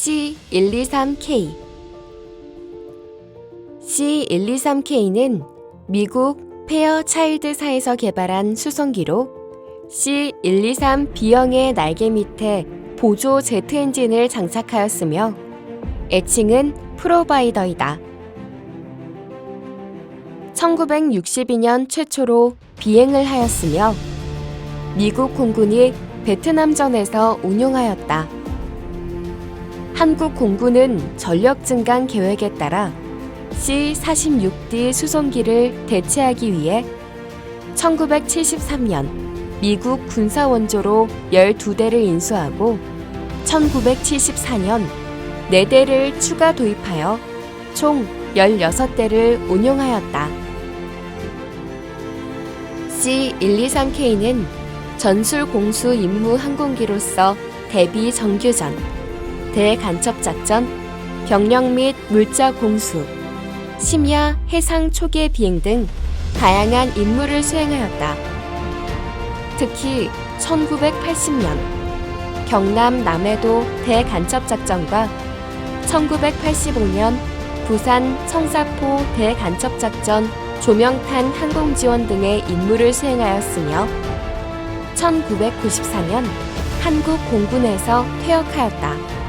C123K C123K는 미국 페어 차일드사에서 개발한 수송기로 C123 B형의 날개 밑에 보조 제트 엔진을 장착하였으며 애칭은 프로바이더이다. 1962년 최초로 비행을 하였으며 미국 공군이 베트남전에서 운용하였다. 한국 공군은 전력 증강 계획에 따라 C-46D 수송기를 대체하기 위해 1973년 미국 군사 원조로 12대를 인수하고 1974년 4대를 추가 도입하여 총 16대를 운용하였다. C123K는 전술 공수 임무 항공기로서 대비 정규전, 대간첩 작전, 병력 및 물자 공수, 심야 해상 초계 비행 등 다양한 임무를 수행하였다. 특히 1980년 경남 남해도 대간첩 작전과 1985년 부산 청사포 대간첩 작전 조명탄 항공 지원 등의 임무를 수행하였으며 1994년 한국 공군에서 퇴역하였다.